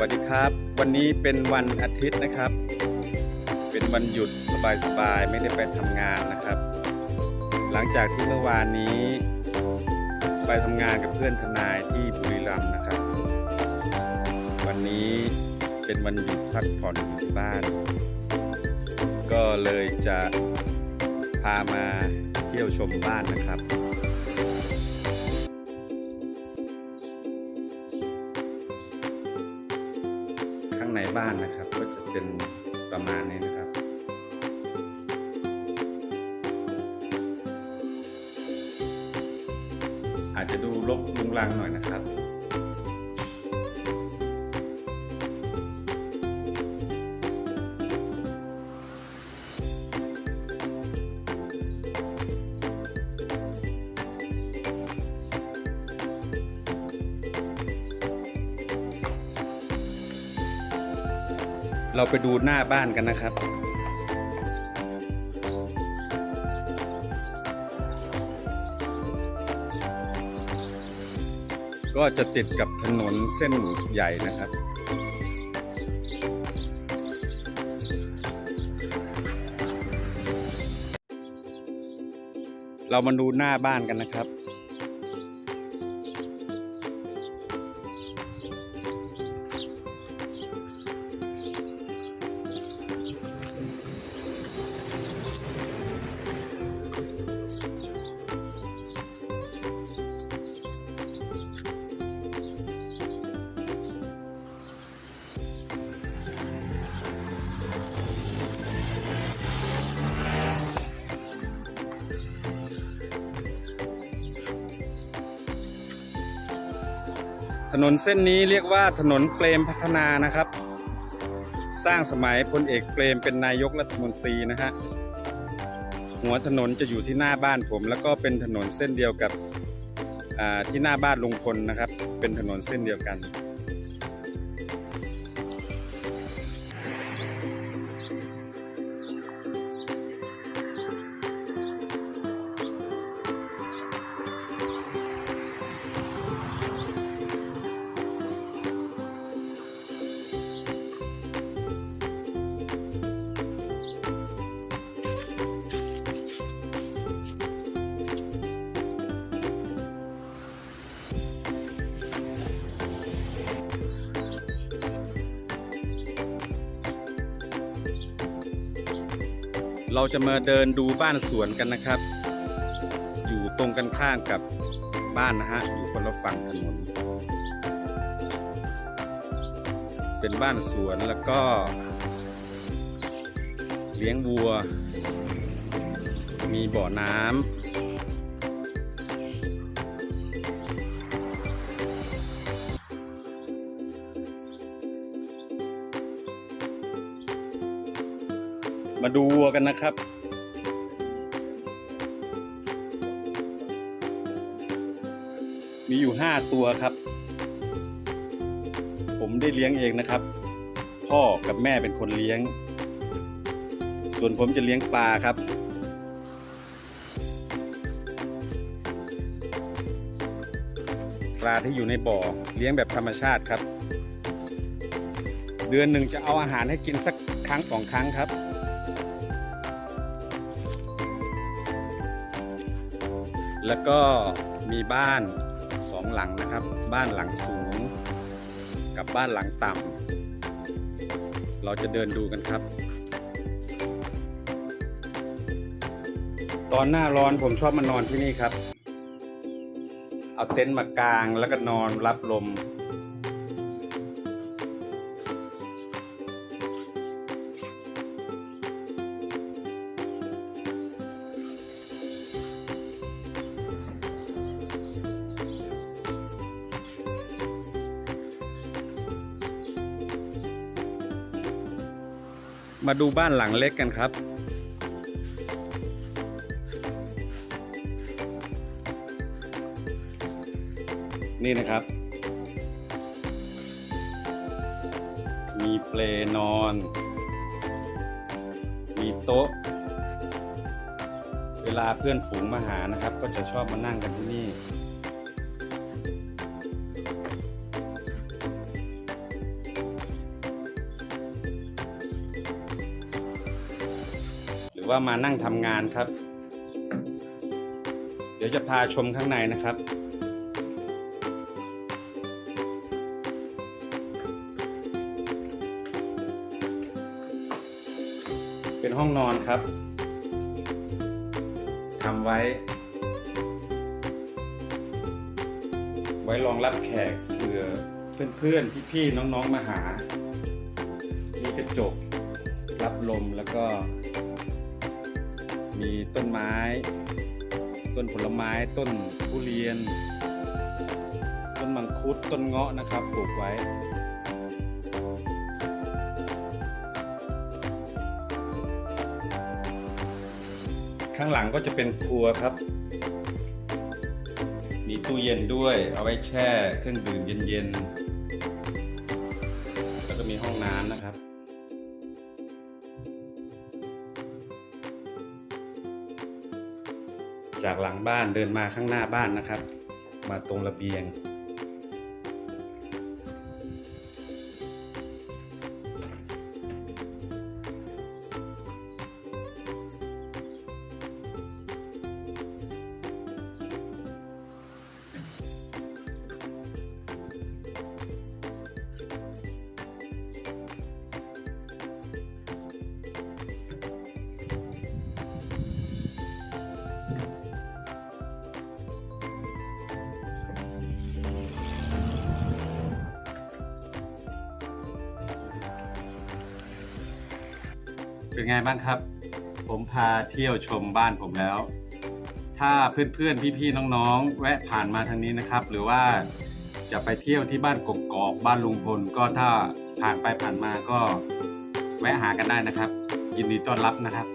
วัสดีครับ วันนี้เป็นวันอาทิตย์นะครับ เป็นวันหยุดสบายๆไม่ได้ไปทำงานนะครับ หลังจากที่เมื่อวานนี้ ไปทำงานกับเพื่อนทนายที่บุรีรัมย์นะครับ วันนี้เป็นวันหยุดพักผ่อนอยู่ที่บ้าน ก็เลยจะพามาเที่ยวชมบ้านนะครับ ในบ้านนะครับ ก็จะเป็นประมาณนี้นะครับอาจจะดูลกลุงลังหน่อยนะครับ เราไปดูหน้าบ้านกันนะครับ ก็จะติดกับถนนเส้นใหญ่นะครับเรามาดูหน้าบ้านกันนะครับ ถนนเส้นนี้เรียกว่าถนนเปรมพัฒนานะครับ สร้างสมัยพลเอกเปรมเป็นนายกรัฐมนตรีนะฮะหัวถนนจะอยู่ที่หน้าบ้านผม แล้วก็เป็นถนนเส้นเดียวกับที่หน้าบ้านลุงพลนะครับ เป็นถนนเส้นเดียวกัน เราจะมาเดินดูบ้านสวนกันนะครับ อยู่ตรงกันข้ามกับบ้านนะฮะ อยู่คนละฝั่งถนน เป็นบ้านสวนแล้วก็ เลี้ยงวัว มีบ่อน้ำ มาดูวัวกันนะครับ มีอยู่ห้าตัวครับ ผมได้เลี้ยงเองนะครับ พ่อกับแม่เป็นคนเลี้ยง ส่วนผมจะเลี้ยงปลาครับปลาที่อยู่ในบ่อเลี้ยงแบบธรรมชาติครับ เดือนหนึ่งจะเอาอาหารให้กินสักครั้งสองครั้งครับ แล้วก็มีบ้านสองหลังนะครับ บ้านหลังสูง กับบ้านหลังต่ำเราจะเดินดูกันครับ ตอนหน้าร้อนผมชอบมานอนที่นี่ครับ เอาเต็นท์มากางแล้วก็นอนรับลม มาดูบ้านหลังเล็กกันครับ นี่นะครับ มีเปลนอน มีโต๊ะ เวลาเพื่อนฝูงมาหานะครับ ก็จะชอบมานั่งกันที่นี่ รือว่ามานั่งทำงานครับ เดี๋ยวจะพาชมข้างในนะครับ เป็นห้องนอนครับทำไว้ ไว้รองรับแขกเผื่อเพื่อนๆ พี่ๆ น้องๆ มาหา มีกระจกรับลมแล้วก็ มีต้นไม้ ต้นผลไม้ ต้นทุเรียน ต้นมังคุด ต้นเงาะนะครับ ปลูกไว้ข้างหลังก็จะเป็นครัวครับ มีตู้เย็นด้วย เอาไว้แช่เครื่องดื่มเย็นๆ แล้วก็มีห้องน้ำนะครับ จากหลังบ้านเดินมาข้างหน้าบ้านนะครับ มาตรงระเบียง เป็นไงบ้างครับ ผมพาเที่ยวชมบ้านผมแล้ว ถ้าเพื่อนๆพี่ๆน้องๆ แวะผ่านมาทางนี้นะครับ หรือว่าจะไปเที่ยวที่บ้านกกอกบ้านลุงพลก็ถ้าผ่านไปผ่านมาก็แวะหากันได้นะครับ ยินดีต้อนรับนะครับ